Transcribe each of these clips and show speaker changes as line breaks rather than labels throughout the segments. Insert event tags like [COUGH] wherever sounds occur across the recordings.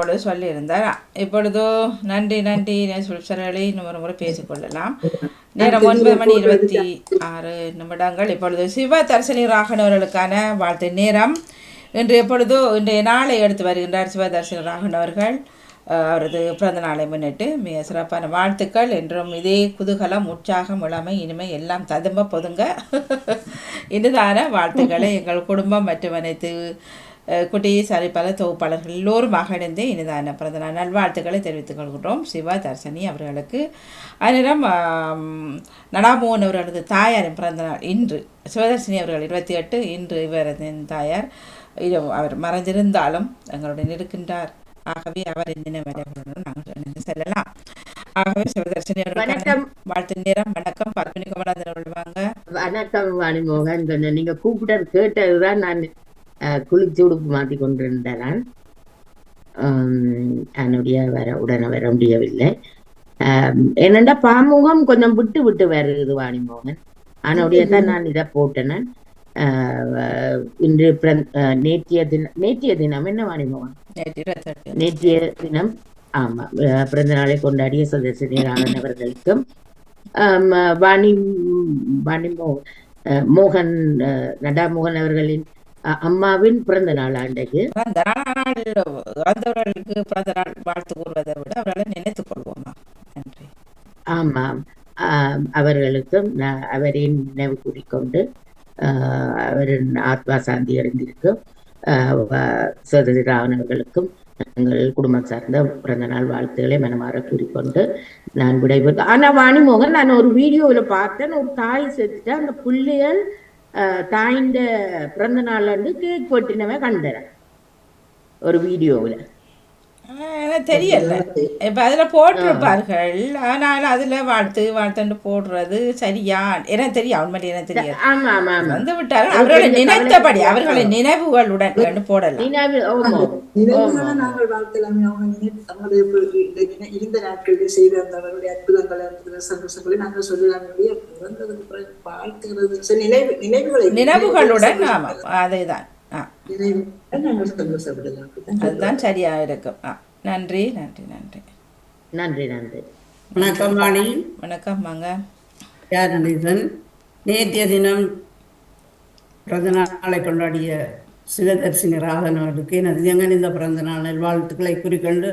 இப்பொழுது சொல்லியிருந்தார். இப்பொழுது நன்றி நன்றி சொல்சரலை இன்னும் ஒரு முறை பேசிக்கொள்ளலாம். நேரம் ஒன்பது மணி இருபத்தி ஆறு நிமிடங்கள். இப்பொழுது சிவ தர்சினி ராகன் அவர்களுக்கான வாழ்த்து நேரம். இன்று எப்பொழுது இன்றைய நாளை எடுத்து வருகின்றார் சிவதர்சினி ராகன் அவர்கள் அவரது பிறந்த நாளை முன்னிட்டு மிக சிறப்பான வாழ்த்துக்கள். என்றும் இதே குதூகலம் உற்சாகம் இளமை இனிமை எல்லாம் ததும்ப பொதுங்க. [LAUGHS] இனிதான வாழ்த்துக்களை எங்கள் குடும்பம் மற்றும் அனைத்து அஹ், குட்டி சாரி பல தொகுப்பாளர்கள் எல்லோருமாக இணைந்து இனிதான பிறந்தநாள் நல்வாழ்த்துக்களை தெரிவித்துக் கொள்கிறோம் சிவா தர்சனி அவர்களுக்கு. அந்நேரம் நடாமோகன் அவர்களது தாயாரின் பிறந்தநாள் இன்று. சிவதர்சினி அவர்கள் இருபத்தி எட்டு. இன்று இவரது தாயார் அவர் மறைந்திருந்தாலும் எங்களுடன் இருக்கின்றார். ஆகவே அவரின் நினைவரைகளுடன் நாங்கள் இணைந்து செல்லலாம். ஆகவே அவர்களுக்கான
வணக்கம்.
வாழ்த்து நேரம். வணக்கம். பத்மினி குமரன்
வணக்கம் வாணிமோகன் நீங்க கூப்பிட்டது கேட்டதுதான் நான் குளிச்சு உடுப்பு நான் ஆம், என்னுடைய வர உடனே வர முடியவில்லை. என்னண்டா பாமுகம் கொஞ்சம் விட்டு விட்டு வருது வாணிமோகன் அதனுடைய தான் நான் இதை போட்டேன். இன்று நேற்றைய தினம் நேற்றைய தினம் என்ன வாணிமோகன் நேற்றைய தினம் ஆமா பிறந்த நாளை கொண்டாடிய சதசினி ராமன் அவர்களுக்கும் வாணி வாணி மோகன் நடா மோகன் அவர்களின் அம்மாவின் பிறந்த நாள்
நாள் இறந்தவர்களுக்கு பிறந்த நாள் வாழ்த்து கூறுவதை விட அவர்களை நினைத்துக் கொள்வோமா? நன்றி.
ஆமாம். ஆம், அவர்களுக்கும் அவரின் நினைவு கூறிக்கொண்டு அவரின் ஆத்மா சாந்தி அடைந்திருக்கும் சதசி ராவன் அவர்களுக்கும் எங்கள் குடும்பம் சார்ந்த பிறந்த நாள் வாழ்த்துக்களை மனமாற கூறிக்கொண்டு நான் விடைபெற்று ஆனா வாணிமோகன் நான் ஒரு வீடியோவில் பார்த்தேன். ஒரு தாய் செத்துட்டு அந்த பிள்ளைகள் ஆஹ் பிறந்த நாள்ல வந்து கேக் வெட்டினவன் கண்டுறேன் ஒரு வீடியோவில்
தெரியல. இப்ப அதுல போட்டிருப்பார்கள். ஆனால் அதுல வாழ்த்து வாழ்த்துன்னு போடுறது சரியா? எனக்கு தெரியும். உண்மையிலே எனக்கு தெரியாது.
ஆமா ஆமா ஆமா.
வந்து விட்டார்கள் அவர்களை நினைத்தபடி அவர்களை நினைவுகளுடன் போடலாம்.
இருந்த நாட்களில் செய்த அந்த அவருடைய அற்புதங்களை அற்புத சந்தோஷங்களை நாங்கள் சொல்லலாம். வாழ்த்துகிறது. சரி, நினைவு நினைவுகளை
நினைவுகளுடன் ஆமா அதேதான்.
நாங்கள் சந்தோஷப்படலாம்
அதுதான் சரியா இருக்கும் நன்றி நன்றி நன்றி
நன்றி நன்றி
வணக்கம் வாணி
வணக்கம் வாங்க
யார் நடேசன் நேற்றைய தினம் பிறந்த நாளை கொண்டாடிய சிவதர்சினி ராதன் அவர்களுக்கு எனது ஜெங்கனிந்த பிறந்த நாள் நல்வாழ்த்துக்களை குறிக்கொண்டு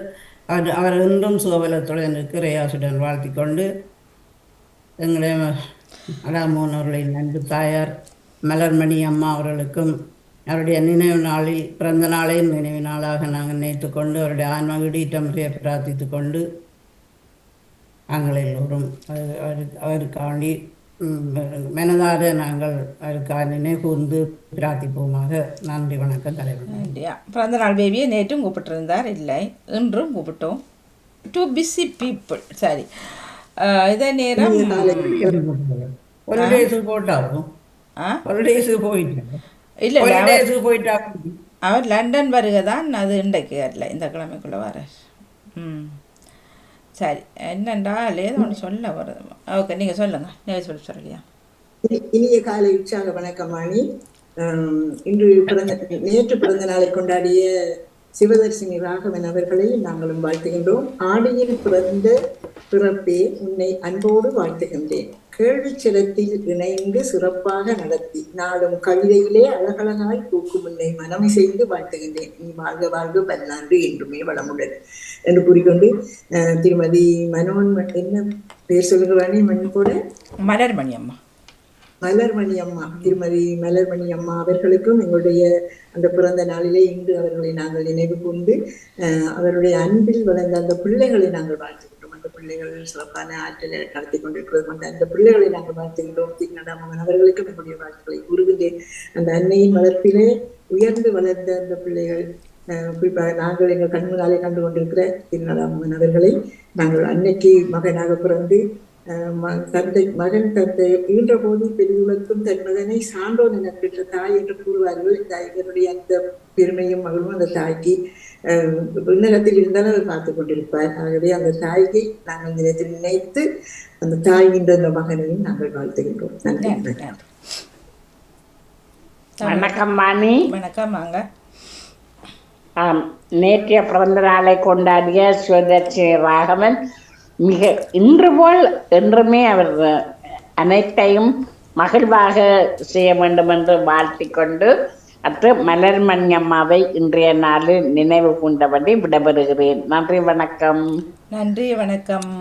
அவர் அவர் இன்றும் சுகபலத்துடன் இறையாசுடன் வாழ்த்திக் கொண்டு எங்களை அடாமோன் அவர்களின் அன்பு தாயார் மலர்மணி அம்மா அவர்களுக்கும் அவருடைய நினைவு நாளில் பிறந்த நாளை நினைவு நாளாக நாங்கள் நினைத்து கொண்டு அவருடைய ஆன்ம ஈட்டம் பிரார்த்தித்து கொண்டு நாங்கள் எல்லோரும் அவர்- அவருக்கு அவருக்காண்டி மனதார நாங்கள் அவருக்காக நினைகூர்ந்து பிரார்த்திப்போமாக. நன்றி வணக்கம் தலைவர்
பிறந்த நாள் பேபியை நேற்றும் கூப்பிட்டிருந்தார். இல்லை இன்றும் கூப்பிட்டோம். டூ பிஸி பீப்புள் சரி. இதே நேரம்
ஒரு டேஸுக்கு போட்டாலும் ஒரு டேஸுக்கு போயிட்டேன்
இல்லை இல்லை அவர் லண்டன் வருகை தான் அது இன்றைக்கு வரல இந்த கிழமைக்குள்ளே வர. ம். சரி என்னண்டா ஏதோ ஒன்று சொல்ல வருது ஓகே நீங்கள் சொல்லுங்கள் நீங்கள் சொல்லி சொல்லியா
இனி- இனிய காலை உற்சாக வணக்கம் வாணி ஆம், இன்று பிறந்த நேற்று பிறந்த நாளை கொண்டாடிய சிவதர்சினி ராகவன் அவர்களை நாங்களும் வாழ்த்துகின்றோம். ஆடியில் பிறந்த பிறப்பே உன்னை அன்போடு வாழ்த்துகின்றேன். கேள்வி சிரத்தில் இணைந்து சிறப்பாக நடத்தி நாடும் கவிதையிலே அழகழகாய் பூக்கும் உன்னை மனமை செய்து வாழ்த்துகின்றேன். நீ வாழ்க வாழ்க பல்லாண்டு என்றுமே வளமுடன். என்று கூறிக்கொண்டு திருமதி மனோன் என்ன பேர் சொல்லுங்க வாணி மணி கூட?
மலர்மணி அம்மா.
மலர்மணி அம்மா. திருமதி மலர்மணி அம்மா அவர்களுக்கும் எங்களுடைய அந்த பிறந்த நாளிலே இன்று அவர்களை நாங்கள் நினைவு கூர்ந்து அஹ், அவருடைய அன்பில் வளர்ந்த அந்த பிள்ளைகளை நாங்கள் வாழ்த்துகின்றோம் அந்த பிள்ளைகள் சிறப்பான ஆற்றலை நடத்தி கொண்டிருக்கிறது கொண்டு அந்த பிள்ளைகளை நாங்கள் வாழ்த்துகின்றோம் திருநடாமகன் அவர்களுக்கு நம்முடைய வாழ்த்துக்களை கூறுகின்றேன். அந்த அன்னையின் வளர்ப்பிலே உயர்ந்து வளர்ந்த அந்த பிள்ளைகள் அஹ், குறிப்பாக நாங்கள் எங்கள் கண் கண்டு கொண்டிருக்கிற திருநடாமன் அவர்களை நாங்கள் அன்னைக்கு மகனாக பிறந்து தந்தை மகன் தந்தை ஈன்ற போது பெரியுலக்கும் தன் மகனை சான்றோன் என பெற்ற தாய் என்று கூறுவார்கள். இந்த இவருடைய அந்த பெருமையும் மகளும் அந்த தாய்க்கு விண்ணகத்தில் இருந்தாலும் அவர் பார்த்து கொண்டிருப்பார். ஆகவே அந்த தாய்க்கு நாங்கள் நினைத்து நினைத்து அந்த தாய் என்ற அந்த மகனையும் நாங்கள் வாழ்த்துகின்றோம். நன்றி.
வணக்கம் வாணி
வணக்கம் வாங்க.
ஆம் நேற்றைய பிறந்த நாளை கொண்டாடிய சிவதர்ஷினி ராகவன் மிக இன்று போல் என்றுமே அவர் அனைத்தையும் மகிழ்வாக செய்ய வேண்டும் என்று வாழ்த்திக் கொண்டு அத்து மலர்மணி அம்மாவை இன்றைய நாளில் நினைவு கூண்டபடி விடைபெறுகிறேன். நன்றி வணக்கம்.
நன்றி வணக்கம்.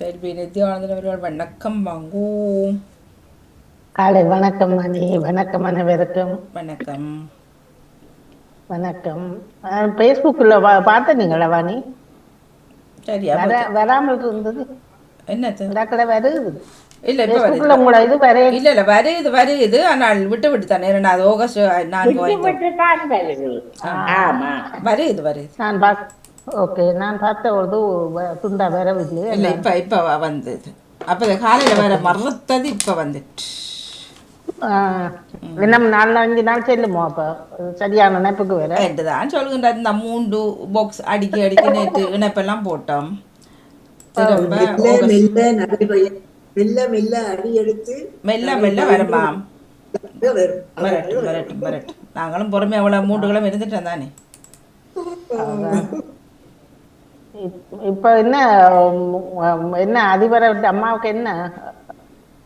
நித்யானந்தன் அவர்கள் வணக்கம் வாங்கோ.
காலை வணக்கம் மணி. வணக்கம் அனைவருக்கும்.
வணக்கம்.
வணக்கம். ஃபேஸ்புக்கில் பார்த்த நீங்களா வாணி?
போச்சு.
வராமல் இருந்தது.
என்னது?
கடை வருது
இல்ல இப்ப
உங்களோட இது வர
இல்ல இல்ல வருது வருது ஆனால் விட்டு விட்டு தானே. ரெண்டாவது ஆகஸ்ட் நான்கு.
ஆமா.
வருது வருது
நான் ஓகே நான் பார்த்த ஒரு வ- துண்டா வரவில்லை.
இல்ல இப்ப இப்ப வந்தது. அப்ப காலையில வர மறத்தது இப்ப வந்துட்டு.
இன்னும் நாலு அஞ்சு நாள் செல்லுமோ அப்போ சரியான நினைப்புக்கு வேற
என்றுதான் சொல்கின்ற இந்த மூன்று பாக்ஸ் அடிக்கி அடிக்கி நேற்று இணைப்பெல்லாம் போட்டோம் திரும்ப
மெல்ல மெல்ல நடைபெற மெல்ல மெல்ல அடி எடுத்து
மெல்ல மெல்ல வருமாம்
வரும்
வரட்டும் வரட்டும் வரட்டும் நாங்களும் பொறுமை அவ்வளவு மூன்று கிழமை இருந்துட்டோம் தானே
இப்- இப்ப என்ன என்ன அதிபரை அம்மாவுக்கு என்ன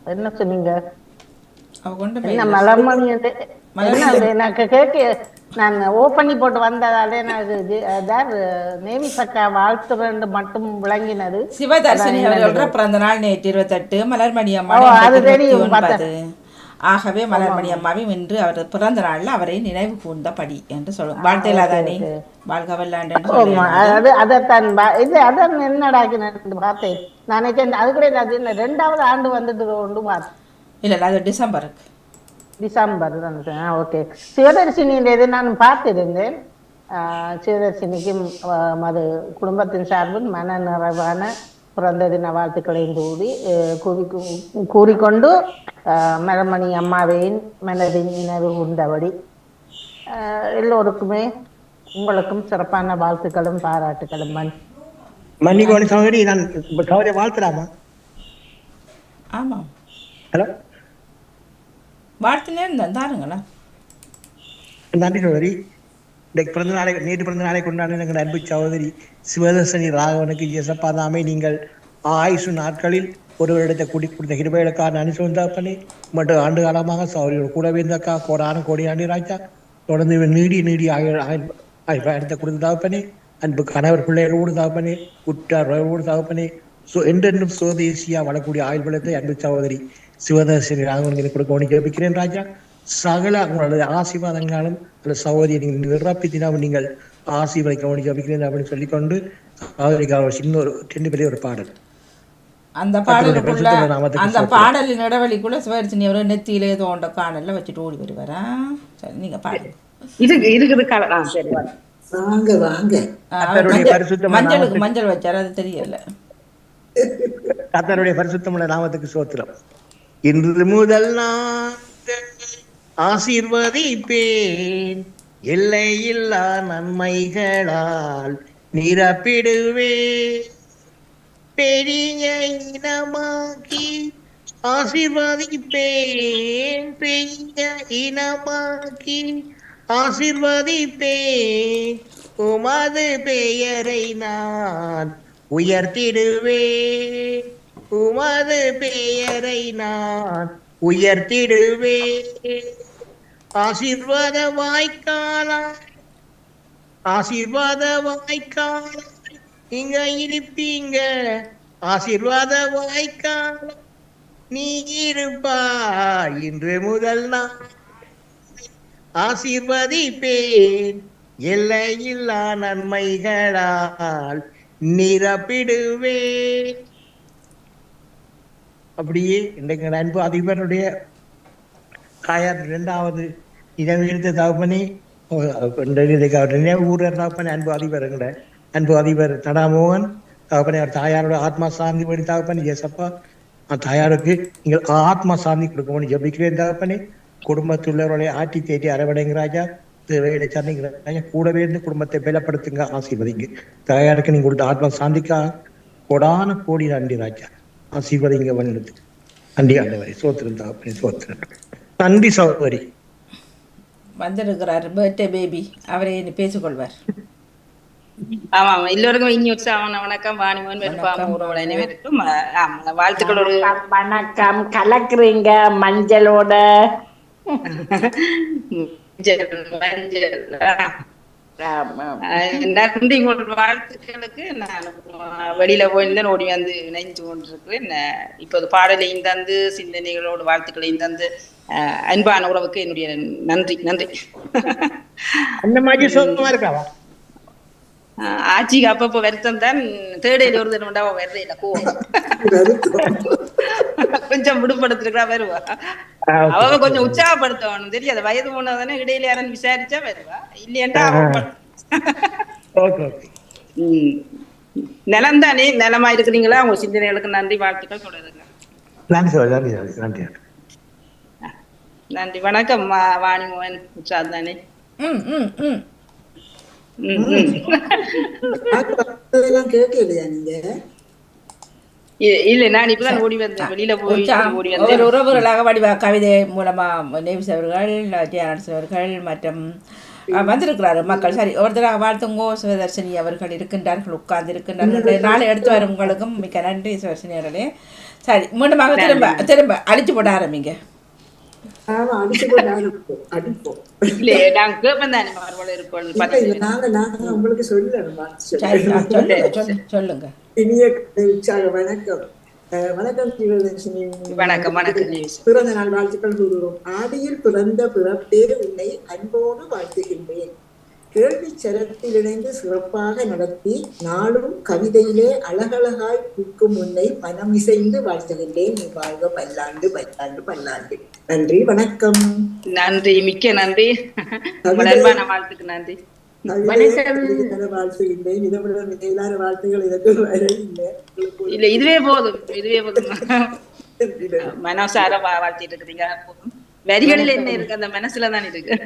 என்ன சொன்னீங்க
அவ கொண்டு
மலர்மணி அது எனக்கு நான் ஓ பண்ணி போட்டு வந்ததாலே எனக்கு அதான் நேமி சக்கா மட்டும் விளங்கினது.
அவர்களோட பிறந்த நாள் நேற்று இருபத்தெட்டு. மலர்மணி அம்மா
அது தெரியும்.
ஆகவே மலர்மணி அம்மாவும் இன்று அவர் பிறந்த நாள்ல அவரை நினைவு கூர்ந்தபடி என்று சொல்லும். வாழ்த்தையில தானே வாழ்க வல்லாண்டு
அது அதைத்தான் இது அதான் என்னடாக்கி நான் பார்த்தேன். நான் நினைச்சேன் அது கூட ரெண்டாவது ஆண்டு வந்துட்டு கொண்டு பார்த்தேன்.
இல்ல இல்ல அது டிசம்பருக்கு
டிசம்பர் தான் ஓகே சிவதர்சினியின் இது நான் பார்த்திருந்தேன் சிவதர்சினிக்கும் அது குடும்பத்தின் சார்பில் மன நிறைவான பிறந்த தின வாழ்த்துக்களையும் கூறி கூறி கூறிக்கொண்டு மரமணி அம்மாவையின் மனதின் நினைவு ஆஹ் எல்லோருக்குமே உங்களுக்கும் சிறப்பான வாழ்த்துக்களும் பாராட்டுகளும் மண்
மன்னிக்கோணி சகோதரி நான் சகோதரி வாழ்த்தலாமா
ஆமாம்
ஹலோ
வாழ்த்துனே இருந்தேன் தாருங்களேன்
நன்றி சகோதரி. இந்த பிறந்த நாளை நேற்று பிறந்த நாளை கொண்டாடின எங்கள் அன்பு சகோதரி சிவதர்சனி ராகவனுக்கு ஜெசப்பாதாமே நீங்கள் ஆயுசு நாட்களில் ஒருவரிடத்தை கூட்டி கொடுத்த கிருபைகளுக்கான அனுசந்தாப்பனே மற்றும் ஆண்டு காலமாக சௌரியோட கூடவே இருந்தக்கா கோடான கோடி ஆண்டி ராஜா. தொடர்ந்து நீடி நீடி நீடி இடத்தை கொடுத்த தாப்பனே அன்பு கணவர் பிள்ளைகளோடு தாப்பனே உற்றார் உறவோடு தாப்பனே சோ என்றென்றும் சுவதேசியா வளரக்கூடிய ஆயுள் பலத்தை அன்பு சகோதரி சிவதர்சனி ராகவனுக்கு கொடுக்க ஜெபிக்கிறேன் ராஜா. சகல உங்களது ஆசீர்வாதங்களும் அந்த சகோதரியை நீங்கள் நிரப்பித்தினாவும் நீங்கள் ஆசீர்வதிக்க வேண்டி ஜபிக்கிறேன் அப்படின்னு சொல்லிக்கொண்டு சகோதரிக்காக ஒரு சின்ன ஒரு ரெண்டு பேரே ஒரு பாடல்.
அந்த பாடலுக்குள்ள அந்த. பாடலின் இடைவெளிக்குள்ள சிவதர்ஷினி அவர் நெத்தியிலே தோண்ட காணல்ல வச்சுட்டு ஓடி வருவாரா? சரி நீங்க பாடுங்க.
இருக்கு இருக்குது கல- ஆ, சரி.
வாங்க வாங்க.
மஞ்சளுக்கு மஞ்சள் வச்சாரு அது தெரியல.
கர்த்தருடைய பரிசுத்தமுள்ள நாமத்துக்கு சோத்திரம். இன்று முதல் நான் ஆசீர்வதிப்பேன். எல்லையில்லா நன்மைகளால் நிரப்பிடுவேன். பெரிய இனமாக்கி ஆசீர்வதிப்பேன். பெரிய இனமாக்கி ஆசீர்வதிப்பேன். உமது பெயரை நான் உயர்த்திடுவேன். உமது பெயரை நான் உயர்த்திடுவேன். ஆசீர்வாத வாய்க்காலாய் ஆசீர்வாத வாய்க்காலாய் நீங்க இருப்பீங்க. ஆசீர்வாத வாய்க்காலாய் நீ இருப்பா இன்று முதல் நான் ஆசீர்வதிப்பேன். எல்லையில்லா நன்மைகளால் நிரப்பிடுவேன். அப்படியே இன்றைக்கு அன்பு அதிபருடைய தாயார் இரண்டாவது நினைவிருந்த தகப்பனே நினைவு ஊரர் தகப்பனே அன்பு அதிபருங்கிற அன்பு அதிபர் தடாமோகன் தகப்பனே அவர் தாயாரோட ஆத்மா சாந்தி படி தகப்பனே ஏசப்பா நான் தாயாருக்கு நீங்கள் ஆத்மா சாந்தி கொடுக்கணும் ஜபிக்கிறேன் தகப்பனே. குடும்பத்துள்ளவர்களை ஆட்டி தேடி அரவணைங்க ராஜா தேவைகளை சார்ந்தீங்க ராஜா கூடவே இருந்து குடும்பத்தை பலப்படுத்துங்க ஆசீர்வதிங்க. தாயாருக்கு நீங்க கொடுத்த ஆத்மா சாந்திக்கா கொடான கோடி நன்றி ராஜா. ஆசீர்வதிங்க வந்தது நன்றி ஆண்டவரை சோத்திரம் தகப்பனே சோத்திரம் நன்றி சகோதரி
வந்திருக்கிறார் பர்த்டே பேபி அவரை பேசிக்கொள்வார்
ஆமா ஆமா எல்லோருக்கும் இனி உற்சாகம் வணக்கம் வாணிமன் வெறுப்பாம உறவுகள் அனைவருக்கும் அஹ், ஆமா வாழ்த்துக்கள் ஒரு
வணக்கம், வணக்கம் கலக்குறீங்க மஞ்சளோட
மஞ்சள், மஞ்சள். நன்றி உங்கள் வாழ்த்துக்களுக்கு நான் வெளியில போயிருந்தேன் ஓடி வந்து இணைந்து கொண்டிருக்கிறேன். இப்போது பாடலையும் தந்து சிந்தனைகளோடு வாழ்த்துக்களையும் தந்து அஹ், அன்பான உறவுக்கு என்னுடைய நன்றி நன்றி.
அந்த மாதிரி சோகமா இருக்காவா?
ஆட்சிக்கு அப்பப்போ வருத்தம் தான் தேடையில் ஒரு தினம் வர்றேன் கோவம் கொஞ்சம் விடுபடுத்திருக்கா வருவா. அவ கொஞ்சம் உற்சாகப்படுத்தணும் தெரியாது வயது போனதானே இடையில யாரும் விசாரிச்சா வருவா இல்லையாண்டா. நலம் தானே நலமா இருக்கிறீங்களா உங்க சிந்தனைகளுக்கு நன்றி வாழ்த்துக்கள் தொடருங்க
நன்றி நன்றி நன்றி
வணக்கம் வா- வாணிமோகன் உற்சாகம் தானே
ம் ம் ம்
கேட்கலையா நீங்க?
இ- இல்ல நான் இப்பதான் ஓடி வந்தேன். வெளியில போய்
உற்சாகம்.
ஓடி
ஒரு
வந்தேன்
உறவுகளாக வடிவா கவிதை மூலமா நேவிஸ் அவர்கள் ஜெயநாட்ஸ் அவர்கள் மற்றும் வந்திருக்கிறாரு. மக்கள் சரி ஒருத்தராக வாழ்த்துங்கோ சிவதர்ஷினி அவர்கள் இருக்கின்றார்கள் உட்கார்ந்து இருக்கின்றார்கள் நாளை எடுத்து வரும் உங்களுக்கும் மிக்க நன்றி சிவதர்ஷினி அவர்களே. சரி மீண்டுமாக திரும்ப திரும்ப அழிச்சு போட ஆரம்பிங்க. சொல்லுங்க சொல்லுங்க சொல்லுங்க.
இனிய வணக்கம். வணக்கம் சிவதர்ஷினி
வணக்கம் வணக்கம்
பிறந்த நாள் வாழ்த்துக்கள் கூறுவோம் ஆடியில் பிறந்த பிறப்பே உன்னை அன்போடு வாழ்த்துகின்றேன். கேள்வி சரத்தில் இணைந்து சிறப்பாக நடத்தி நாளும் கவிதையிலே அழகழகாய் பூக்கும் உன்னை மனமிசைந்து வாழ்த்துகின்றேன். நீ வாழ்க பல்லாண்டு பல்லாண்டு பல்லாண்டு. நன்றி வணக்கம்.
நன்றி மிக்க நன்றி. வாழ்த்துக்கு நன்றி.
இல்லை.
இதுவே போதும். இதுவே போதும். [LAUGHS] மனசார வாழ்த்திட்டு இருக்கிறீங்க. வரிகளில் என்ன இருக்கு? அந்த மனசுல தான் இருக்கு.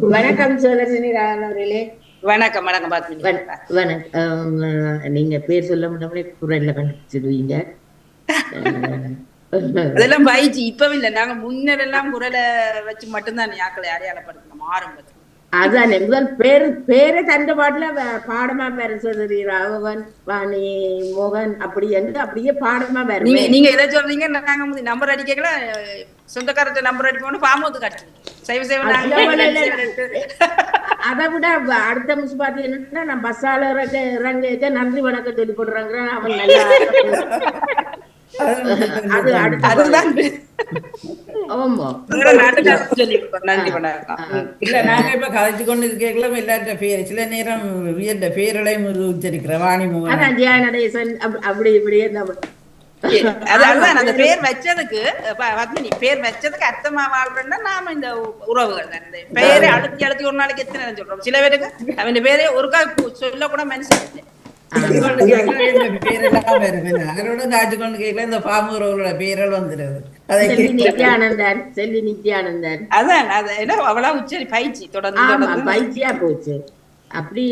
வணக்கம். சிவதர்ஷினி ராகவன் அவர்களே.
வணக்கம் வணக்கம்
நீங்க பேர் சொல்ல முடியாமலே குரல்ல கண்டுபிடிச்சிடுவீங்க.
அதெல்லாம் பயிற்சி இப்பவும் இல்ல. நாங்க முன்னர் எல்லாம் குரலை வச்சு மட்டும்தான் யாக்களை அடையாளப்படுத்தணும் ஆரம்பத்துல.
அதான் முதல் பேரு பேரு தந்த பாட்டுல பாடமா வேற சொல்றீ ராகவன் வாணி மோகன் அப்படி என்று அப்படியே பாடமா வேற
நீங்க எதை சொல்றீங்க நாங்க நம்பர் அடிக்கல சொந்தக்காரர்கிட்ட நம்பர் அடிப்போம்னு பாமோத்துக்கு அடிச்சு சைவ சைவ
அதை விட அடுத்த மிஸ் பாத்து என்னன்னா நான் பஸ்ஸால இறங்க நன்றி வணக்கம் சொல்லி போடுறாங்க அவன் நல்லா
சில நேரம் வியந்த பேர்களையும் உச்சரிக்கிற வாணி
அப்படி
அதுதான் அந்த பேர் வச்சதுக்கு பத்மினி பேர் வச்சதுக்கு அர்த்தமா வாழ்றேன்னா நாம இந்த உறவுகள் தான். பேரை அழுத்தி அழுத்தி ஒரு நாளைக்கு எத்தனை சொல்றோம்? சில பேருக்கு அவன் பேரே ஒருக்கா சொல்ல கூட மனுஷன்
அப்படி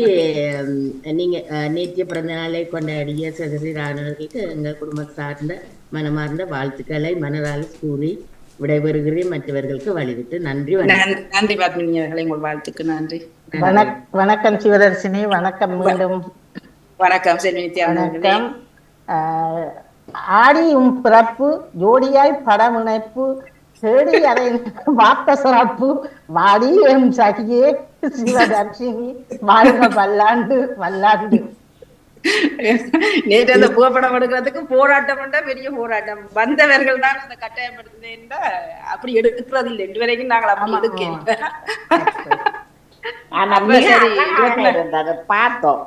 நீங்க நேற்றைய பிறந்த நாளை கொண்டாடிய சதசி ராணவர்களுக்கு எங்கள் குடும்பம் சார்ந்த மனமார்ந்த வாழ்த்துக்களை மனதால் கூறி விடைபெறுகிறேன் மற்றவர்களுக்கு வழிவிட்டு நன்றி வணக்கம்
நன்றி பத்மினி அவர்களே உங்கள் வாழ்த்துக்கு நன்றி
வணக் வணக்கம் சிவதர்ஷினி வணக்கம் மீண்டும்
வணக்கம்.
வணக்கம். ஆடியும் பிறப்பு ஜோடியாய் படம் இணைப்பு தேடி அதை [LAUGHS] வார்த்த சிறப்பு வாடி எம் சகியே சிவதர்ஷினி வாழ்க பல்லாண்டு பல்லாண்டு
நேற்று அந்த புகைப்படம் எடுக்கிறதுக்கு போராட்டம் பெரிய போராட்டம். வந்தவர்கள் தான் அந்த கட்டாயப்படுத்தினேன்டா அப்படி எடுக்கிறது இல்லை இன்று வரைக்கும் நாங்கள் அப்படி எடுக்க
அழகா இருந்தது பார்த்தோம்.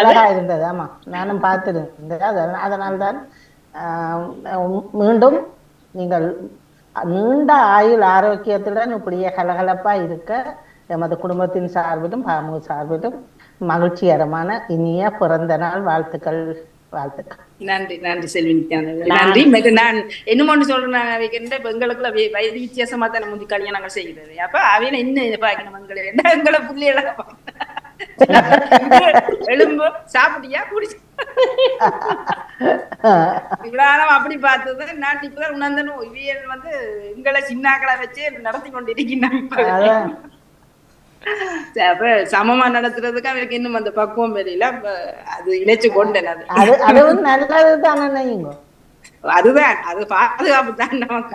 அழகா இருந்தது.
ஆமா. நானும் பார்த்திருந்தேன். அதனால் அதனால்தான் மீண்டும் நீங்கள் நீண்ட ஆயுள் ஆரோக்கியத்துடன் இப்படியே கலகலப்பா இருக்க எமது குடும்பத்தின் சார்பிலும் பாமு சார்பிலும் மகிழ்ச்சிகரமான இனிய பிறந்த நாள் வாழ்த்துக்கள் வாழ்த்துக்கள்.
நன்றி நன்றி செல்வி நன்றி நான் என்ன ஒன்று சொல்றேன் இப்ப எங்களுக்குள்ள வயது வித்தியாசமா தானே முந்தி கல்யாணங்கள் செய்கிறது அப்ப அவையில என்ன பாக்கணும் எங்களை என்ன எங்களை புள்ளியெல்லாம் எலும்பு சாப்பிட்டியா? குடிச்சு. இவ்வளவு அப்படி பார்த்தது. நான் இப்பதான் உணர்ந்தனும் இவியல் வந்து எங்களை சின்னாக்களை வச்சு நடத்தி. சரி, அப்ப சமமா நடத்துறதுக்கு அவருக்கு இன்னும் அந்த பக்குவம் தெரியல. அது இணைச்சு கொண்டேன் அது.
அது அதுவும் நல்லது தானே
அதுதான். அது பாதுகாப்பு தான் நமக்கு.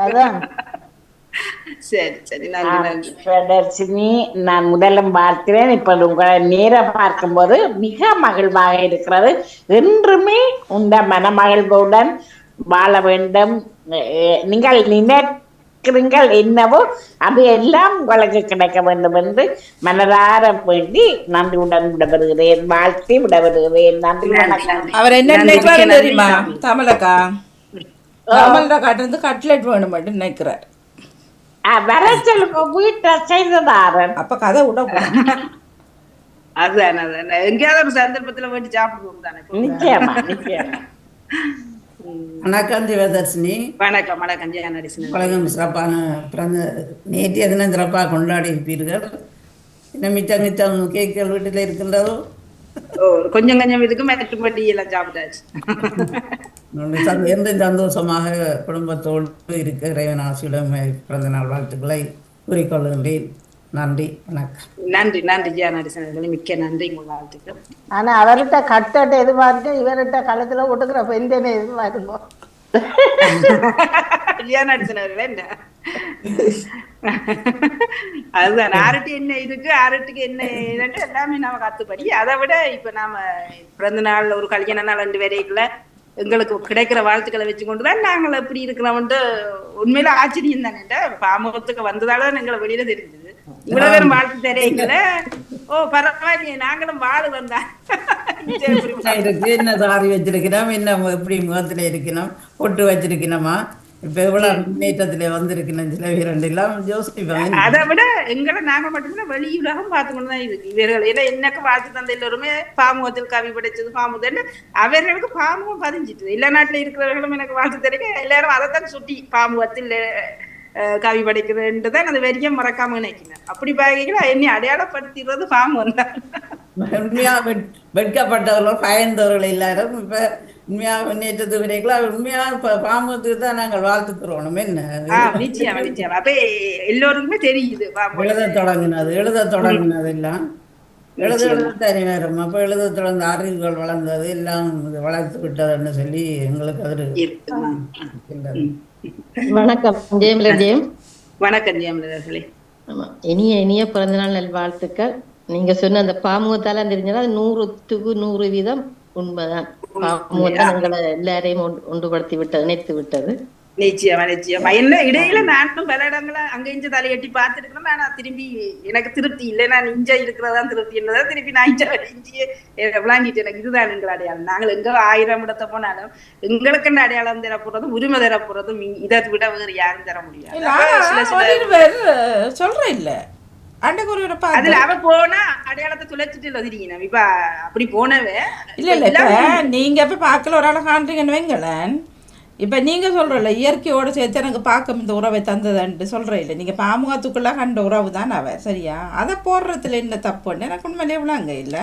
சரி சரி. நன்றி
நான் முதலும் பார்க்கிறேன். இப்ப உங்களை நேரம் பார்க்கும்போது மிக மகிழ்வாக இருக்கிறது. என்றுமே உந்த மனமகிழ்வுடன் வாழ வேண்டும். நீங்கள் நினைக்கிறீங்கள் என்னவோ? அது எல்லாம் உங்களுக்கு கிடைக்க வேண்டும் என்று மனதார வேண்டி நன்றியுடன் விடப்படுகிறேன் வாழ்த்தி விடப்படுகிறேன். நன்றி வணக்கம்.
அவர் என்ன நினைக்கிறாரு தெரியுமா. தமிழக்கா? தமிழ்ல காட்டுறது கட்லெட் வேணுமென்று நினைக்கிறார்.
அஹ் வர சொல்லுங்க வீட்டை செய்ததாரன்.
அப்ப கதை விட.
அதுதான் அதான் எங்கேயாவது ஒரு சந்தர்ப்பத்துல வேண்டி சாப்பிடுவோம் தானே
நிச்சயமா நிச்சயமா.
வணக்கம் சிவதர்ஷினி
வணக்கம் வணக்கம். ஜெயா நடிசன்
உலகம் சிறப்பான பிறந்த நேற்றைய தினம் சிறப்பாக கொண்டாடி இருப்பீர்கள். இன்னும் மிச்சம் மிச்சம் கேக்குகள் வீட்டில் இருக்கின்றதோ?
கொஞ்சம் கொஞ்சம் இதுக்கு மேட்டுப்பட்டி எல்லாம் சாப்பிட்டாச்சு.
என்றும் சந்தோஷமாக குடும்பத்தோடு இருக்க இறைவன் ஆசியுடன் பிறந்த நாள் வாழ்த்துக்களை கூறிக்கொள்கின்றேன். நன்றி வணக்கம்.
நன்றி நன்றி ஜெயா நடிசன் மிக்க நன்றி உங்கள் வாழ்த்துக்கள்.
ஆனா அவர்கிட்ட கட்டட்டை எதிர்பார்க்க இவர்கிட்ட கழுத்துல ஒட்டுக்கிற பெண்டனை எதிர்பார்க்கும்
ஜெயா நடிசன் என்ன? அதுதான் ஆரட்டி என்ன இதுக்கு ஆரட்டுக்கு என்ன இதுன்ட்டு எல்லாமே நாம கத்துப்படி. அதை விட இப்ப நாம பிறந்த நாள் ஒரு கல்யாண நாள் ரெண்டு வரைக்குள்ள எங்களுக்கு கிடைக்கிற வாழ்த்துக்களை வச்சு கொண்டு தான் நாங்கள் எப்படி இருக்கிறோம்ட்டு உண்மையில ஆச்சரியம் தானே பாமுகத்துக்கு வந்ததால தான் எங்களை வெளியில தெரிஞ்சது. இவ்வளவு பேரும் வாழ்த்து தெரியல ஓ பரவாயில்லையே நாங்களும் வாழ வந்தா
இருக்கு என்ன சாரி வச்சிருக்கிறோம் என்ன எப்படி முகத்துல இருக்கணும் பொட்டு வச்சிருக்கணுமா? இப்ப எவ்வளவு முன்னேற்றத்துல வந்திருக்கணும் சில பேர் எல்லாம் யோசிப்பேன்
அதை விட எங்களை நாம மட்டும்தான் வெளி உலகம் பார்த்து கொண்டு தான் இருக்கு. இவர்கள் ஏன்னா எனக்கு வாழ்த்து தந்த எல்லாருமே பாமுகத்தில் கவி படைச்சது பாமுகன்னு அவர்களுக்கு பாமுகம் பதிஞ்சிட்டு எல்லா நாட்டுல இருக்கிறவர்களும் எனக்கு வாழ்த்து தெரியும் எல்லாரும் அதைத்தான் சுட்டி பாமுகத்தில் கவி படைக்கிறதுன்ட்டு தான் அது வெறியம் மறக்காம நினைக்கிறேன். அப்படி பாக்கிங்களா என்னை அடையாளப்படுத்திடுறது பாமுகம் தான்
உண்மையா வெட்- வெட்கப்பட்டவர்கள் பயந்தவர்கள் எல்லாரும் இப்ப உண்மையா முன்னேற்றத்து வரைக்கும் உண்மையா இப்ப பாமத்துக்கு தான் நாங்கள் வாழ்த்துக்கிறோம் என்ன
நிச்சயம் நிச்சயம். அப்ப எல்லோருக்குமே தெரியுது
எழுத தொடங்கினது எழுத தொடங்கினது எல்லாம் எழுத எழுத தனி நேரம் அப்ப எழுத தொடர்ந்த அறிவுகள் வளர்ந்தது எல்லாம் வளர்த்து விட்டதுன்னு சொல்லி எங்களுக்கு அது.
வணக்கம் ஜெயமலா ஜெயம்.
வணக்கம்
ஆமா இனிய இனிய பிறந்தநாள் நல்வாழ்த்துக்கள். நீங்க சொன்ன அந்த பாமுகத்தால தெரிஞ்சா அது நூறுத்துக்கு நூறு வீதம் உண்மைதான். எங்களை எல்லாரையும் ஒன்று- ஒன்றுபடுத்தி விட்டது இணைத்து விட்டது.
நிச்சயமா நிச்சயமா. என்ன இடையில நானும் பல இடங்கள அங்க இஞ்ச தலையெட்டி பார்த்துருக்கேன் ஆனா திரும்பி எனக்கு திருப்தி இல்லை. நான் இஞ்ச இருக்கிறதா திருப்தி. என்னதா திருப்பி நான் இஞ்ச இஞ்சியே விளாங்கிட்டு எனக்கு இதுதான் எங்கள் அடையாளம். நாங்கள் எங்க ஆயிரம் இடத்த போனாலும் எங்களுக்கு என்ன அடையாளம் தர போறதும் உரிமை தர போறதும் இதை விட வேறு யாரும் தர முடியாது.
சொல்றேன் இல்ல.
அதுல அவ போனா அடையாளத்தை துளைச்சிட்டு இப்ப அப்படி போனவே
இல்ல இல்ல இப்ப நீங்க இப்ப பார்க்கல ஒரு ஆளை காண்றீங்கன்னு வைங்களேன். இப்ப நீங்க சொல்றல இயற்கையோட சேர்த்து எனக்கு பார்க்க இந்த உறவை தந்ததுன்ட்டு சொல்ற இல்ல. நீங்க பாமுகத்துக்குள்ள கண்ட உறவு தான் அவ சரியா? அதை போடுறதுல என்ன தப்புன்னு எனக்கு உண்மையிலே விளாங்க இல்ல.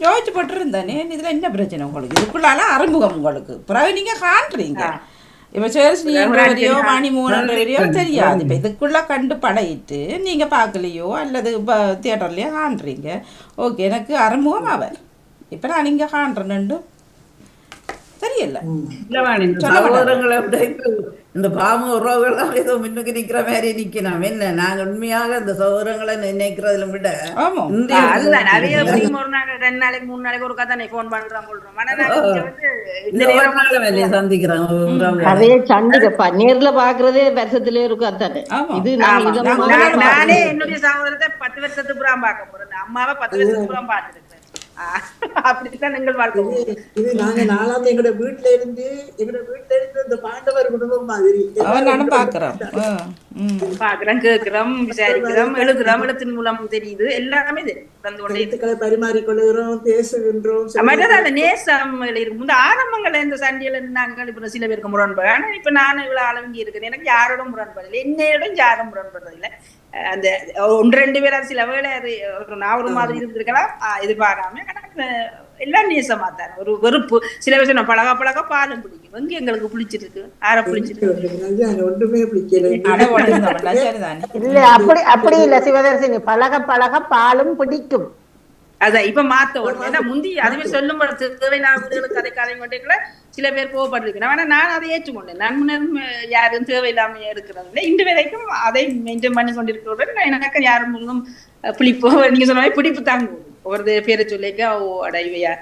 யோசிச்சு போட்டு இருந்தானே இதுல என்ன பிரச்சனை உங்களுக்கு? இதுக்குள்ளால அறிமுகம் உங்களுக்கு. பிறகு நீங்க காண்றீங்க. இப்ப சேர்ஸ்னியன்றவரையோ மணிமோகன்றவரையோ தெரியாது. இப்ப இதுக்குள்ள கண்டு படையிட்டு நீங்க பார்க்கலையோ அல்லது இப்போ தியேட்டர்லயோ காண்றீங்க. ஓகே எனக்கு அறிமுகம் அவர் இப்ப நான் இங்க காண்றேன்னு தெரியல
சகோதரங்களை விட இந்த பாம உறவுகள் ஏதோ முன்னுக்கு நிக்கிற மாதிரி நிக்கணும் என்ன நாங்க உண்மையாக இந்த சகோதரங்களை நினைக்கிறதுல விட
அதுதான் நிறைய ஒரு நாள் ரெண்டு நாளைக்கு மூணு நாளைக்கு ஒரு கதை போன் பண்றோம்
வேலையை சந்திக்கிறோம்.
அதே சண்டிகப்பா நேர்ல பாக்குறதே வருஷத்திலே இருக்கும் அதானே
ஆமா.
இது
நான். என்னுடைய சகோதரத்தை பத்து வருஷத்துக்கு புறம் பார்க்க போறேன் அம்மாவை பத்து வருஷத்துக்கு புறம் பார்த்துருக்கேன் அப்படித்தான் நீங்கள் வாழ்க்கை
இது நாங்க நாளாந்து எங்களோட வீட்டுல இருந்து எங்களோட வீட்டுல இருந்து இந்த பாண்டவர் குடும்பம் மாதிரி.
நானும் பாக்குறோம்.
பாக்குறோம் கேட்கிறோம் விசாரிக்கிறோம் எழுதுறோம் எழுத்தின் மூலம் தெரியுது. எல்லாமே தெரியும் தந்து கொண்டே.
கருத்துக்களை பரிமாறிக்கொள்கிறோம் பேசுகின்றோம்
மற்றது அந்த நேசம் இருக்கும். இந்த ஆரம்பங்கள்ல இந்த சண்டையில நாங்கள் இப்ப சில பேருக்கு முரண்படு ஆனா இப்ப நானும் இவ்வளவு அளவங்கி இருக்கிறேன். எனக்கு யாரோட முரண்படு இல்லை என்னையோடும் யாரும் முரண்படுறது இல்லை அந்த ஒன்று ரெண்டு பேர் அது சில ஒரு நான் ஒரு மாதிரி இருந்திருக்கலாம். ஆஹ் எதிர்பாராம. எல்லாம் நேசமா தானே. ஒரு வெறுப்பு. சில பேர் சொன்னா பழகா பழகா பாலும் பிடிக்கும் எங்க எங்களுக்கு பிடிச்சிருக்கு ஆற பிடிச்சிருக்கு
இல்ல அப்படி அப்படி இல்ல சிவதர்சினி. பழக பழக பாலும் பிடிக்கும்.
அதான் இப்ப மாத்த ஓடும் ஏன்னா முந்தி அதுவே சொல்லும் வீடுகளுக்கு கதை கதை கொண்டேக்குள்ள சில பேர் கோவப்பட்டிருக்கிறேன் ஆனா நான் அதை ஏற்றுக்கொண்டேன். நான் முன்னும் யாரும் தேவையில்லாம இருக்கிறது இல்லை. இன்று வரைக்கும் அதை மெயின்டைன் பண்ணி கொண்டிருக்கிறவர்கள் எனக்கு யாரும் முன்னும் பிடிப்பு நீங்க சொன்ன மாதிரி பிடிப்பு தான் கூடும் ஒவ்வொரு பேரை சொல்லிக்க ஓ அடைவையா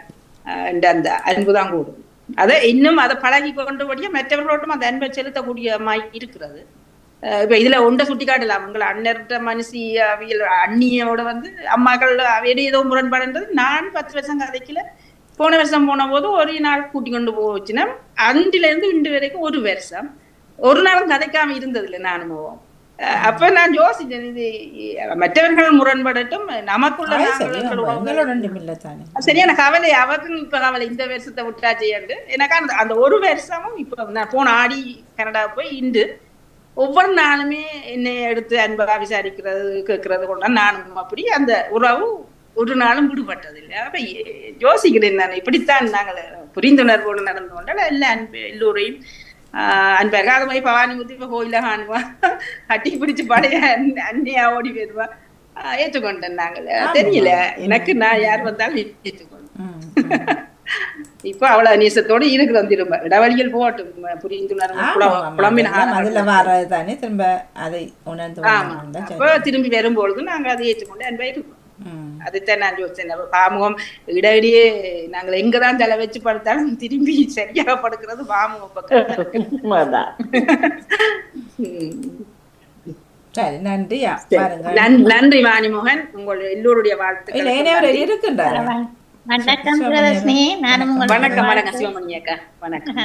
என்ற அந்த அன்பு தான் கூடும் அதை இன்னும் அதை பழகி கொண்டபடியே மற்றவர்களோட்டும் அந்த அன்பை செலுத்தக்கூடிய இருக்கிறது இப்போ இதில் ஒன்றை சுட்டி காட்டலாம் உங்களை அண்ணர்கிட்ட மனுஷி அவியல் அண்ணியோட வந்து அம்மாக்கள் அவையோட ஏதோ முரண்பாடுன்றது நான் பத்து வருஷம் கதைக்கல போன வருஷம் போன போது ஒரு நாள் கூட்டி கொண்டு போச்சுன்னா அன்றிலிருந்து இன்று வரைக்கும் ஒரு வருஷம் ஒரு நாளும் கதைக்காம இருந்தது இல்லை நான் அனுபவம் அப்ப நான் யோசிச்சேன் இது மற்றவர்கள் முரண்படட்டும் நமக்குள்ள சரியான கவலை அவருக்கும் இப்ப கவலை இந்த வருஷத்தை விட்டாச்சேண்டு எனக்கு அந்த அந்த ஒரு வருஷமும் இப்ப நான் போன ஆடி கனடா போய் இன்று ஒவ்வொரு நாளுமே என்னை எடுத்து அன்பா விசாரிக்கிறது கேட்கறது கொண்டா நானும் அப்படி அந்த உறவு ஒரு நாளும் விடுபட்டது இல்லை அப்ப யோசிக்கிறேன் நான் இப்படித்தான் நாங்கள் புரிந்துணர்வோடு நடந்து கொண்டால் எல்லா அன்பு எல்லோரையும் ஆஹ் அன்பாக அது மாதிரி பவானி முத்தி இப்ப கோயில காணுவா கட்டி பிடிச்சு பழைய அண்ண- அண்ணியா ஓடி போயிடுவா ஏற்றுக்கொண்டேன் நாங்கள் தெரியல எனக்கு நான் யார் வந்தாலும் ஏற்றுக்கொண்டேன் இப்ப அவ்வளவு நேசத்தோட இருக்கிறோம் திரும்ப இடவழிகள் போகட்டும் புரிந்துணர்வு
திரும்ப அதை உணர்ந்து
ஆமா
வந்தா சரி.
அப்ப திரும்பி வரும்பொழுது நாங்க அதை ஏற்றுக்கொண்டு அன்பா இருக்கோம் அதுதான் நான் யோசிச்சேன். பாமுகம் இடையிடையே நாங்கள் எங்கதான் தலை வச்சு படுத்தாலும் திரும்பி சரியாக படுக்கிறது பாமுகம் பக்கம்.
சரி நன்றியா
நன்றி வாணிமோகன். உங்கள் எல்லோருடைய
ஏனையவர் இருக்கின்றார்?
வணக்கம் பிரியதர்ஷினி நானும் உங்களுக்கு
வணக்கம் வணக்கம்
வாழ்த்து-
சிவமணி அக்கா வணக்கம்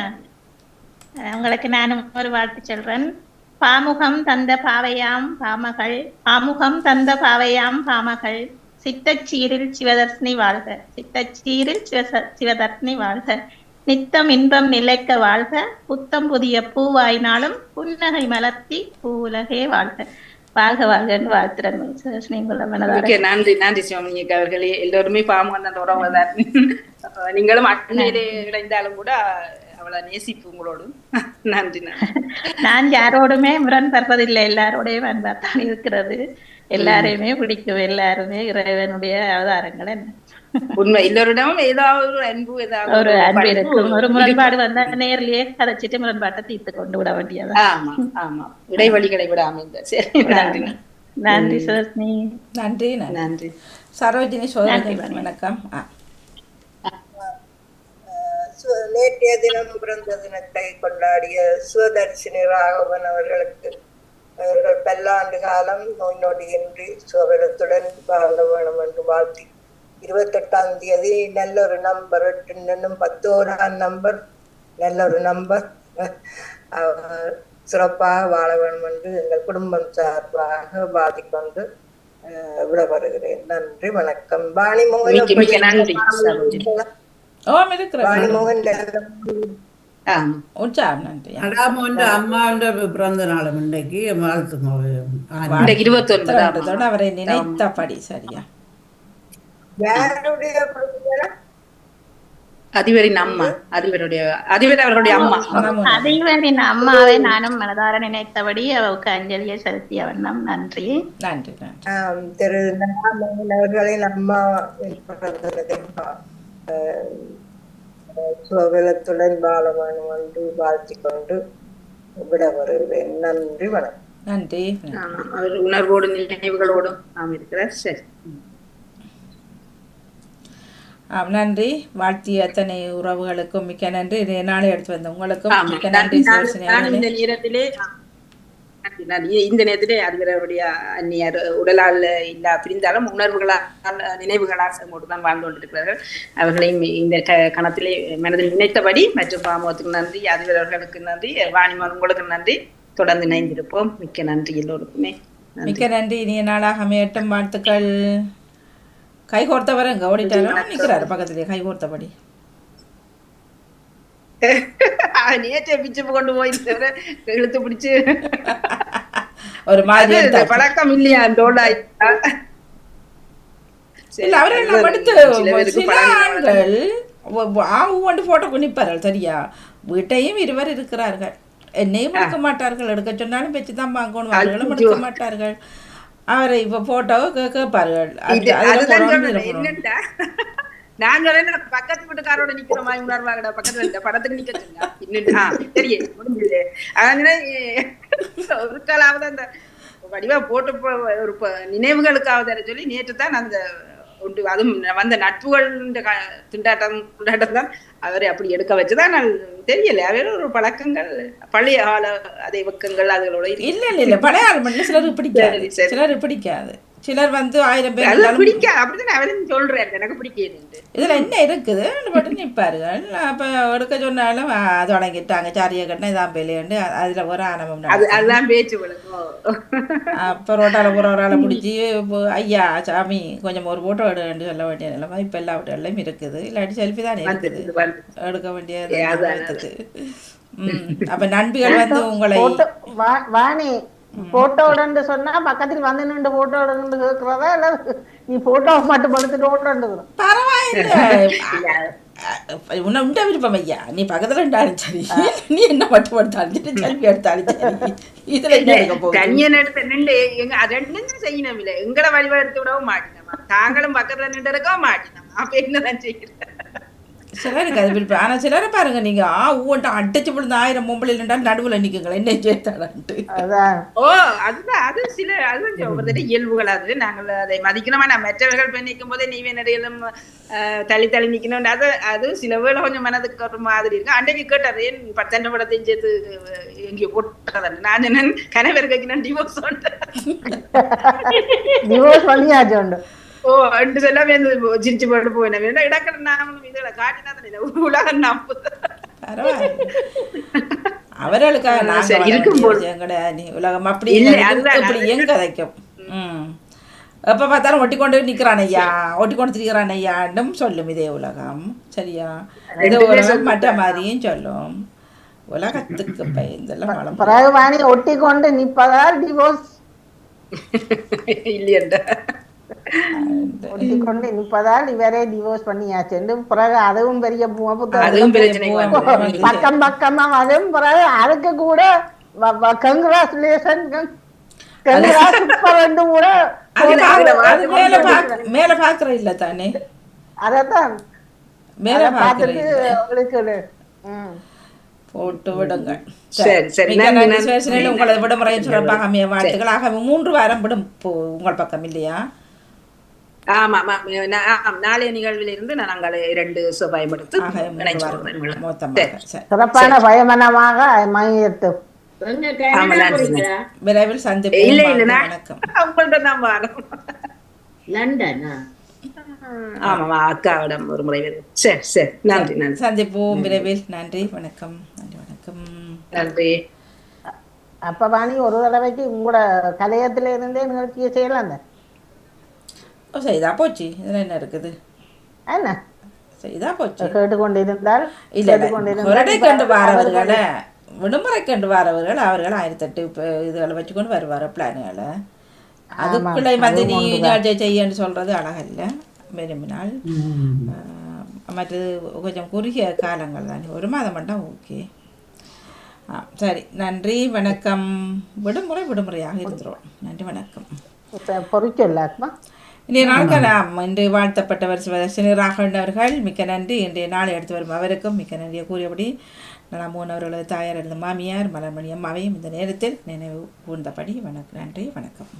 உங்களுக்கு நானும் ஒரு வாழ்த்து சொல்றேன். பாமுகம் தந்த பாவையாம் பாமகள் பாமுகம் தந்த பாவையாம் பாமகள். சித்தச்சீரில் சிவதர்ஷினி வாழ்க சித்தச்சீரில் சிவச- சிவதர்ஷினி வாழ்க. நித்தம் இன்பம் நிலைக்க வாழ்க புத்தம் புதிய பூவாயினாலும் புன்னகை மலர்த்தி பூ வாழ்க. வாழ்க வாழ்க என்று வாழ்த்துறேன்
நன்றி நன்றி சிவமணி அவர்களே. எல்லோருமே பாமுகம் அந்த உறவு [LAUGHS] நீங்களும் அண்மையிலே இணைந்தாலும் கூட அவ்வளவு நேசிப்பு உங்களோடு [LAUGHS] நன்றி [LAUGHS]
நான் யாரோடுமே முரண்படுறதில்லை எல்லாரோடையும் அன்பாத்தான் இருக்கிறது. எல்லாரையுமே பிடிக்கும். எல்லாருமே இறைவனுடைய அவதாரங்கள் என்ன?
உண்மை. எல்லோரிடமும் ஏதாவது ஒரு அன்பு ஏதாவது
ஒரு அன்பு இருக்கும். ஒரு முரண்பாடு வந்தா நேர்லயே கதைச்சிட்டு முரண்பாட்டை தீர்த்து கொண்டு விட வேண்டியது?
ஆமா ஆமா. இடைவெளிகளை விடாம இந்த சரி. [LAUGHS] நன்றி
நன்றி. சுதர்ஷினி.
நன்றி
நன்றி.
சரோஜினி சோதரி வணக்கம். ஆ.
நேற்றைய தினம் பிறந்த தினத்தை கொண்டாடிய சுவதர்ஷினி ராகவன் அவர்களுக்கு அவர்கள் பல்லாண்டு காலம் நோய் நொடியின்றி சுவரத்துடன் வாழ வேணும் என்று வாழ்த்தி. இருபத்தெட்டாம் தேதி நல்ல ஒரு நம்பர் இன்னும் பத்தோராம் நம்பர் நல்ல ஒரு நம்பர் சிறப்பாக வாழ வேண்டும் என்று எங்கள் குடும்பம் சார்பாக பாதிக்கொண்டு அஹ், விடைபெறுகிறேன் நன்றி வணக்கம். வாணி. மோகன்
ஓம் இருக்கிற
வாணிமோகன்
ஆமா
உற்சாகம் நன்றி
அடாமோன்ற அம்மாண்ட பிறந்த நாளும் இன்றைக்கு வாழ்த்துங்க
இன்றைக்கு இருபத்தி ஒன்பது
அதோட அவரை நினைத்தபடி சரியா
யாருடைய குழந்தைகளா?
அதிபரின் அம்மா அதிபருடைய அதிபர் அவர்களுடைய அம்மா
அதிபரின் அம்மாவை நானும் மனதார நினைத்தபடி அவருக்கு அஞ்சலியை செலுத்திய வண்ணம் நன்றி
நன்றி
திரு அவர்களின் அம்மா சுகலத்துடன் வாழ வேண்டும் என்று வாழ்த்திக் கொண்டு விட வருகிறேன். நன்றி வணக்கம்.
நன்றி.
அவர் உணர்வோடு நினைவுகளோடும் நாம் இருக்கிறார். சரி.
நன்றி. வாழ்த்திய அத்தனை உறவுகளுக்கும் மிக்க நன்றி. நாளை எடுத்து வந்த உங்களுக்கும். மிக்க நன்றி.
நான்
சுதர்ஷினி
நான். இந்த நேரத்திலே அதிபருடைய அந்நியர் உடலால் இல்லா பிரிந்தாலும் உணர்வுகளால் நினைவுகளால் தான் வாழ்ந்து கொண்டிருக்கிறார்கள். அவர்களையும் இந்த க- கணத்திலே மனதில் நினைத்தபடி மற்றும் பாமோத்துக்கு நன்றி அதிபர் அவர்களுக்கு நன்றி வாணிமான் உங்களுக்கு நன்றி. தொடர்ந்து இணைந்திருப்போம். மிக்க நன்றி எல்லோருக்குமே.
மிக்க நன்றி. இனிய நாளாக அமையட்டும். வாழ்த்துக்கள். கை கோர்த்தவர் எங்க ஓடிட்டாரும் நிக்கிறாரு பக்கத்துலயே கை கோர்த்தபடி. [LAUGHS]
நேற்று பிச்சு கொண்டு போயிருந்தவரை இழுத்து பிடிச்சு.
ஒரு மாதிரி.
பழக்கம் இல்லையா டோலாய் [LAUGHS]
இல்ல அவர்கள் நம்ம எடுத்து
சில
ஆண்கள் ஒவ்வொன்று போட்டோ நிற்பார்கள் சரியா? வீட்டையும் இருவர் இருக்கிறார்கள். என்னையும் எடுக்க மாட்டார்கள். எடுக்க சொன்னாலும் வச்சு தான் வாங்கணும் அவர்களும் எடுக்க மாட்டார்கள். அவரை இப்ப போட்டோவை கேட்பார்கள்.
சொல்றேன், பக்கத்து வீட்டுக்காரோட நிக்கிற மாதிரி உணர்வாங்கடா பக்கத்துல இருக்க படத்துக்கு நிக்க சொன்னா. தெரியும் முடிஞ்சது. அதனால ஒரு காலாவது அந்த வடிவா போட்டு ஒரு நினைவுகளுக்காவது சொல்லி நேற்று தான் அந்த உண்டு அதுவும் வந்த நட்புகள் திண்டாட்டம் திண்டாட்டம் தான் அவரை அப்படி எடுக்க வச்சுதான் நான் தெரியல. அவர் ஒரு பழக்கங்கள் பழைய கால அதை வக்கங்கள் அதுகளோட.
இல்ல இல்ல இல்ல. பழைய ஆள் மட்டும் சிலருக்கு பிடிக்காது. சிலருக்கு பிடிக்காது. சிலர் வந்து ஆயிரம் பேர்
பிடிக்க அப்படிதான் அவரும் சொல்றாரு. எனக்கு பிடிக்காது
இதுல என்ன இருக்குது? மட்டும் நிற்பார்கள் அப்ப எடுக்க சொன்னாலும் "ஆ, அது வணங்கிட்டாங்க. சாரியை கட்டினா இதான் பெலியண்டு அதுல ஒரு
அது அதுதான் பேச்சு
அப்போ ரோட்டால போற ஒரு ஆளை பிடிச்சி ஐயா சாமி கொஞ்சம் ஒரு போட்டோ எடுன்னு சொல்ல வேண்டிய நிலைமை இப்ப எல்லா வீட்டுகளிலும் இருக்குது. இல்லாட்டி செல்ஃபி தானே இருக்குது. எடுக்க வேண்டிய ம். அப்ப நண்பிகள் வந்து உங்களை
போட்டோ வாணி போட்டோடன்னு சொன்னா பக்கத்தில் வந்து நின்று போட்டோட கேட்கிறதா இல்ல நீ போட்டோவை மட்டும் படுத்துட்டு ஓட்டோண்டு
பரவாயில்ல [LAUGHS] உன்னை உண்ட விருப்பம் ஐயா. நீ பக்கத்துல இருந்தாலும் சரி. நீ என்ன மட்டும் எடுத்தாலும் சரி எடுத்தாலும் சரி. இதுல என்ன எடுக்க போகுது?
தனியன் எடுத்து நின்று எங்க அது ரெண்டும் செய்யணும் இல்ல எங்கட வழிவா எடுத்து விடவும் மாட்டினோமா. தாங்களும் பக்கத்துல நின்று இருக்கவும் மாட்டினோம். அப்ப என்னதான் செய்யறது?
சிலருக்கு அது விருப்பம். ஆனா சிலரை பாருங்க நீங்க ஆ ஊன்ட்டு அடிச்சு விழுந்த ஆயிரம் பொம்பளை இருந்தாலும் நடுவுல நிக்குங்களா. என்ன சேர்த்தாடான்ட்டு
ஓ அதுதான் அது சில அதுதான் இயல்புகள் அது. நாங்கள் அதை மதிக்கணுமா? நான் மற்றவர்கள் போய் நிற்கும் போதே நீ என்னடையிலும் தள்ளி தள்ளி நிக்கணும் அது அது சில வேளை கொஞ்சம் மனதுக்கு ஒரு மாதிரி இருக்கு. அன்றைக்கு கேட்டார் ஏன் பத்தண்டு படத்தையும் சேர்த்து எங்கேயோ போட்டதன் நான் என்ன கணவர் கேட்கிறேன் டிவோர்ஸ்
டிவோர்ஸ் பண்ணியாச்சு உண்டு [LAUGHS]
ஓ ரெண்டு செல்லாமே சிரிச்சு போட்டு போயின வேண்டாம் இடக்கட நாமளும் இதுல காட்டினா தானே உலகம் நம்புது
பரவாயில்ல அவர்களுக்காக நாங்க
சரி,
வளர
இருக்கும்
வேண்டிய
போது.
விஷயம் கிடையாது நீ உலகம் அப்படி
இல்ல,
எங்க- கதைக்கும் ம் எப்ப பார்த்தாலும் ஒட்டி கொண்டு நிக்கிறான் ஐயா ஒட்டி கொண்டு திரிகிறான் ஐயாண்டும் சொல்லும் இதே உலகம் சரியா இது உலகம். மற்ற மாதிரியும் சொல்லும் உலகத்துக்கு பயந்தெல்லாம்
பிறகு வாணி ஒட்டி கொண்டு நிப்பதால் டிவோர்ஸ்
இல்லையண்டா
ஒட்டி கொண்டு நிப்பதால் இவரே டிவோர்ஸ் பண்ணியாச்சு. பிறகு அதுவும் பெரிய பக்கம் பக்கமா பிறகு அதுக்கு கூட கங்க்ராச்சுலேஷன் கூட
மேல பாக்க- மேல பாக்குற இல்ல தானே?
அதத்தான்.
மேல இல்ல.
உங்களுக்கு.
போட்டு விடுங்க. உங்களது விடுமுறை சிறப்பாக அமைய வாழ்த்துக்கள். ஆகவே மூன்று வாரம் விடும். போ- உங்கள் பக்கம் இல்லையா?
ஆமா ஆமா ஆம், நாளைய நிகழ்வில் இருந்து நான் நாங்கள் இரண்டு.
மொத்தமாக. சரி.
சிறப்பான பயமனமாக மையத்து.
ஆமா, நன்றி, நன்றி.
விரைவில்
இல்ல
சந்திப்போம்.
இல்ல
வாழ்க
நான்
வணக்கம்.
உங்கள்ட்ட தான் வரோம்
லண்டனா?
ஆமாமா அக்காவிடம் ஒரு முறை சரி சரி. நன்றி நன்றி.
சந்திப்போம் விரைவில். நன்றி வணக்கம். நன்றி வணக்கம்.
நன்றி.
அப்ப வாணி ஒரு தடவைக்கு உங்களோட கலையத்துல இருந்தே நிகழ்ச்சியை செய்யலாம் தான்
ஓ செய்தா போச்சு இதுல என்ன இருக்குது
என்ன
செய்தா போச்சு
கேட்டுக்கொண்டிருந்தால்
இல்ல இல்ல கொரடை கண்டு வாரவர்களை விடுமுறை கண்டு வாரவர்கள் அவர்கள் ஆயிரத்தெட்டு இப்போ இதுகளை வச்சுக்கொண்டு வருவார் பிளான்களை அதுக்குள்ளே வந்து நீ நிகழ்ச்சி செய்யன்னு சொல்றது அழகல்ல விரும்பினால் மற்றது கொஞ்சம் குறுகிய காலங்கள் தானே ஒரு மாதம் மட்டும் ஓகே ஆ சரி நன்றி வணக்கம் விடுமுறை விடுமுறையாக இருந்துரும் நன்றி வணக்கம்
பொறிக்கல ஆத்மா
இன்றைய நாம் இன்று வாழ்த்தப்பட்டவர் சிவதர்ஷினி ராகவன் அவர்கள் மிக்க நன்றி. இன்றைய நாள் எடுத்து வரும் அவருக்கும் மிக்க நன்றியை கூறியபடி நலமோன் அவர்களது தாயார் இருந்த மாமியார் மலர்மணி அம்மாவையும் இந்த நேரத்தில் நினைவு கூர்ந்தபடி வணக்கம் நன்றி வணக்கம்.